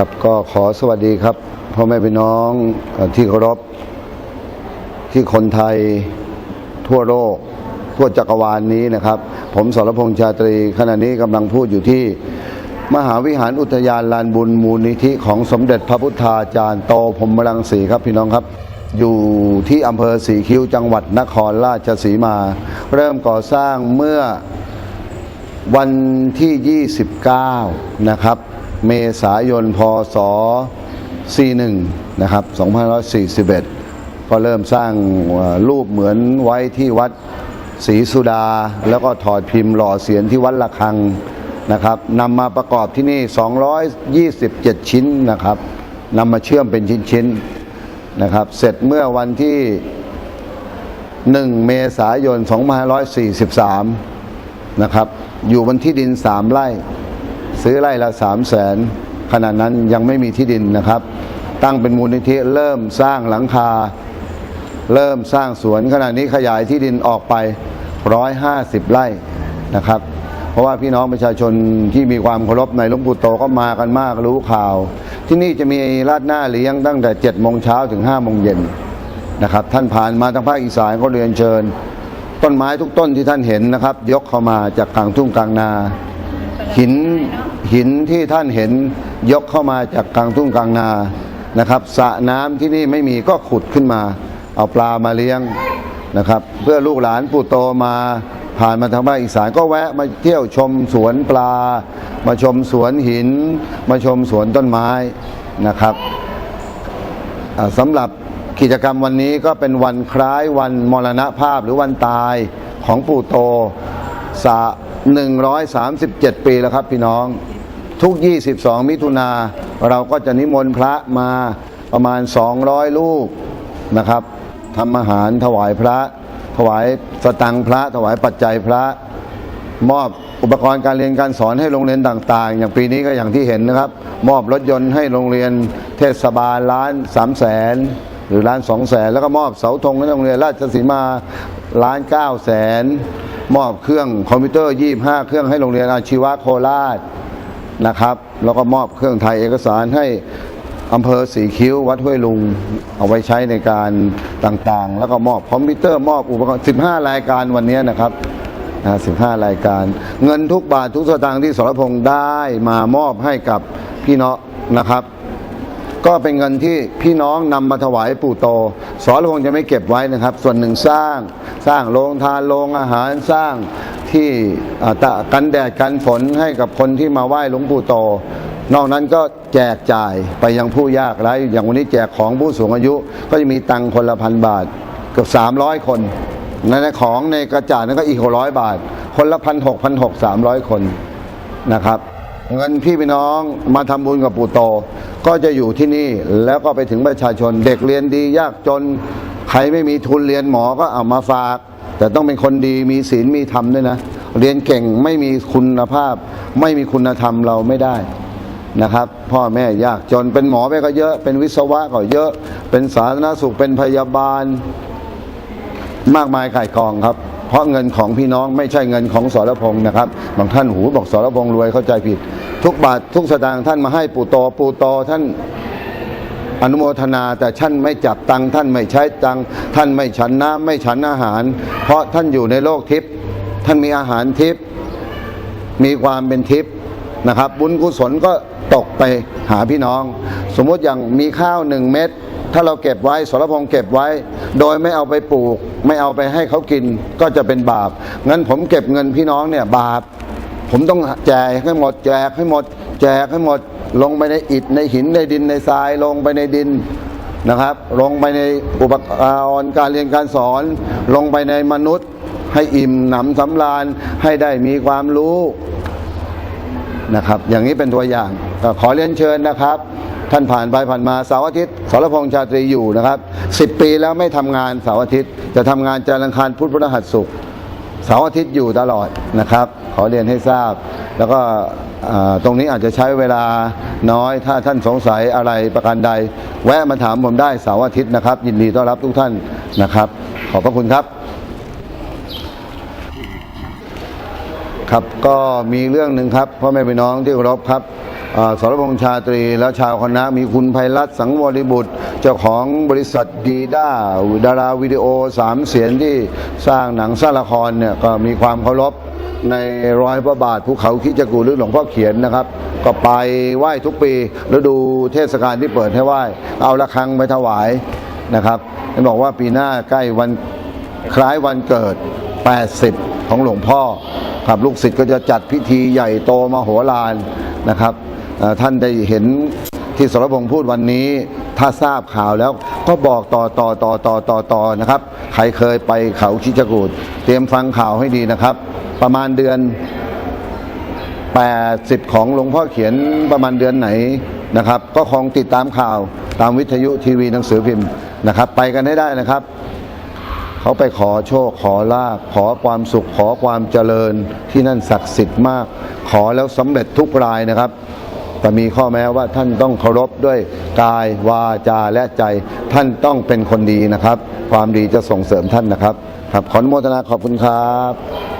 ครับก็ขอสวัสดีครับพ่อแม่พี่น้องที่เคารพที่คนไทยทั่วโลก ทั่วจักรวาลนี้นะครับ ผมสรพงษ์ชาตรีขณะนี้กำลังพูดอยู่ที่ มหาวิหารอุทยานลานบุญมูลนิธิของสมเด็จพระพุทธาจารย์โตพรมรังสีครับพี่น้องครับ อยู่ที่อำเภอสีคิ้วจังหวัดนครราชสีมา เริ่มก่อสร้างเมื่อวันที่ 29 นะครับ เมษายน พศ 41 นะครับ 2541 ก็เริ่มสร้างรูปเหมือนไว้ที่วัดศรีสุดา แล้วก็ถอดพิมพ์หล่อเสียนที่วัดละคังนะครับนำมาประกอบที่นี่ 227 ชิ้นนะครับนำมาเชื่อมเป็นชิ้นๆนะครับ เสร็จเมื่อวันที่ 1 เมษายน 2543 นะครับ อยู่บนที่ดินสามไร่ ซื้อไร่ละสามแสนขณะนั้นยังไม่มีที่ดินนะครับ ตั้งเป็นมูลนิธิเริ่มสร้างหลังคา เริ่มสร้างสวนขณะนี้ขยายที่ดินออกไป 150 ไร่นะครับ เพราะว่าพี่น้องประชาชนที่มีความเคารพในหลวงปู่โตก็มากันมากรู้ข่าว ที่นี่จะมีราดหน้าเลี้ยงตั้งแต่7โมงเช้าถึง5โมงเย็นนะครับ ท่านผ่านมาทางภาคอีสานก็เรียนเชิญ ต้นไม้ทุกต้นที่ท่านเห็นนะครับ ยกเข้ามาจากกลางทุ่งกลางนาหิน หินที่ท่านเห็นยกเข้ามาจากกลางทุ่งกลางนานะครับสระน้ำที่นี่ไม่มีก็ขุดขึ้นมา เอาปลามาเลี้ยงนะครับ เพื่อลูกหลานปู่โตมาผ่านมาทางภาคอีสานก็แวะมาเที่ยวชมสวนปลา มาชมสวนหิน มาชมสวนต้นไม้นะครับอ่าสำหรับกิจกรรมวันนี้ก็เป็นวันคล้ายวันมรณภาพหรือวันตายของปู่โตสะ137 ปีแล้วครับพี่น้อง ทุก 22 มิถุนาเราก็จะนิมนต์พระมาประมาณ 200 ลูกนะครับทำอาหารถวายพระ ถวายสตังพระ ถวายปัจจัยพระ มอบอุปกรณ์การเรียนการสอนให้โรงเรียนต่างๆ อย่างปีนี้ก็อย่างที่เห็นนะครับ มอบรถยนต์ให้โรงเรียนเทศบาลล้านสามแสนหรือล้านสองแสนแล้วก็มอบเสาธงให้โรงเรียนราชสีมาล้านเก้าแสนมอบเครื่องคอมพิวเตอร์ยี่ห้าเครื่องให้โรงเรียนอาชีวะโคราช นะครับแล้วก็มอบเครื่องไทยเอกสารให้อำเภอสีคิ้ววัดห้วยลุง เอาไว้ใช้ในการต่างๆ แล้วก็มอบคอมพิวเตอร์มอบอุปกรณ์ 15 รายการวันนี้นะครับนะ15 รายการ เงินทุกบาททุกสตางค์ที่สรพงษ์ได้มามอบให้กับพี่น้องนะครับ ก็เป็นเงินที่พี่น้องนำมาถวายปู่โตสรพงษ์จะไม่เก็บไว้นะครับ ส่วนหนึ่งสร้าง สร้างโรงทานโรงอาหารสร้าง ที่ตะกันแดดกันฝนให้กับคนที่มาไหว้หลวงปู่โต นอกนั้นก็แจกจ่ายไปยังผู้ยากไร้อย่างวันนี้แจกของผู้สูงอายุ ก็จะมีตังค์คนละพันบาทเกือบ300 คนในของในกระจาดนั้นก็อีกหกร้อยบาท คนละพันหกพันหกสามร้อยคนนะครับ เงินพี่พี่น้องมาทำบุญกับปู่โต ก็จะอยู่ที่นี่แล้วก็ไปถึงประชาชน เด็กเรียนดียากจน ใครไม่มีทุนเรียนหมอก็เอามาฝาก แต่ต้องเป็นคนดีมีศีลมีธรรมด้วยนะ เรียนเก่งไม่มีคุณภาพ ไม่มีคุณธรรมเราไม่ได้นะครับ พ่อแม่ยากจนเป็นหมอไปก็เยอะ เป็นวิศวะก็เยอะ เป็นสาธารณสุขเป็นพยาบาล มากมายไก่กองครับ เพราะเงินของพี่น้องไม่ใช่เงินของสรพงษ์นะครับ บางท่านหูบอกสรพงษ์รวยเข้าใจผิด ทุกบาททุกสตางค์ท่านมาให้ปู่โตปู่โตท่าน อนุโมทนาแต่ท่านไม่จับตังท่านไม่ใช้ตังท่านไม่ฉันน้ำไม่ฉันอาหาร เพราะท่านอยู่ในโลกทิพย์ท่านมีอาหารทิพย์มีความเป็นทิพย์นะครับ บุญกุศลก็ตกไปหาพี่น้อง สมมติอย่างมีข้าวหนึ่งเม็ดถ้าเราเก็บไว้สรพงษ์เก็บไว้ โดยไม่เอาไปปลูก ไม่เอาไปให้เขากินก็จะเป็นบาปงั้นผมเก็บเงินพี่น้องเนี่ยบาป ผมต้องแจกให้หมดแจกให้หมด แจกให้หมดลงไปในอิฐในหินในดินในทรายลงไปในดินนะครับ ลงไปในอุปกรณ์การเรียนการสอน ลงไปในมนุษย์ ให้อิ่มหนำสำราญให้ได้มีความรู้นะครับ อย่างนี้เป็นตัวอย่างขอเรียนเชิญนะครับ ท่านผ่านไปผ่านมาเสาร์อาทิตย์สรพงษ์ชาตรีอยู่นะครับสิบปีแล้วไม่ทำงานเสาร์อาทิตย์ จะทำงานจันทร์อังคารพุธพฤหัสศุกร์เสาร์อาทิตย์อยู่ตลอดนะครับ ขอเรียนให้ทราบ แล้วก็ตรงนี้อาจจะใช้เวลาน้อย ถ้าท่านสงสัยอะไรประการใด แวะมาถามผมได้เสาร์อาทิตย์นะครับ ยินดีต้อนรับทุกท่านนะครับ ขอบพระคุณครับ ครับก็มีเรื่องหนึ่งครับพ่อแม่พี่น้องที่เคารพครับอ่าสรพงษ์ชาตรีและชาวคณะมีคุณภัยรัตน์สังวริบุตร เจ้าของบริษัทดีด้าดาราวิดีโอสามเสียงที่สร้างหนังสร้างละครเนี่ยก็มีความเคารพ ในรอยพระบาทภูเขาคิจกูหรือหลวงพ่อเขียนนะครับ ก็ไปไหว้ทุกปีฤดูเทศกาลที่เปิดให้ไหว้ เอาละครังไปถวายนะครับเห็นบอกว่าปีหน้าใกล้วันคล้ายวันเกิด 80 ของหลวงพ่อครับลูกศิษย์ก็จะจัดพิธีใหญ่โตมโหฬารนะครับท่านได้เห็น ที่สรพงษ์พูดวันนี้ ถ้าทราบข่าวแล้วก็บอกต่อต่อต่อต่อต่อต่อนะครับ ใครเคยไปเขาคิจกูดเตรียมฟังข่าวให้ดีนะครับ ประมาณเดือน 80 ของหลวงพ่อเขียนประมาณเดือนไหนนะครับ ก็คงติดตามข่าวตามวิทยุทีวีหนังสือพิมพ์นะครับ ไปกันให้ได้นะครับเขาไปขอโชคขอลาภขอความสุขขอความเจริญที่นั่นศักดิ์สิทธิ์มาก ขอแล้วสำเร็จทุกรายนะครับ แต่มีข้อแม้ว่าท่านต้องเคารพด้วยกายวาจาและใจ ท่านต้องเป็นคนดีนะครับ ความดีจะส่งเสริมท่านนะครับ ครับขออนุโมทนาขอบคุณครับ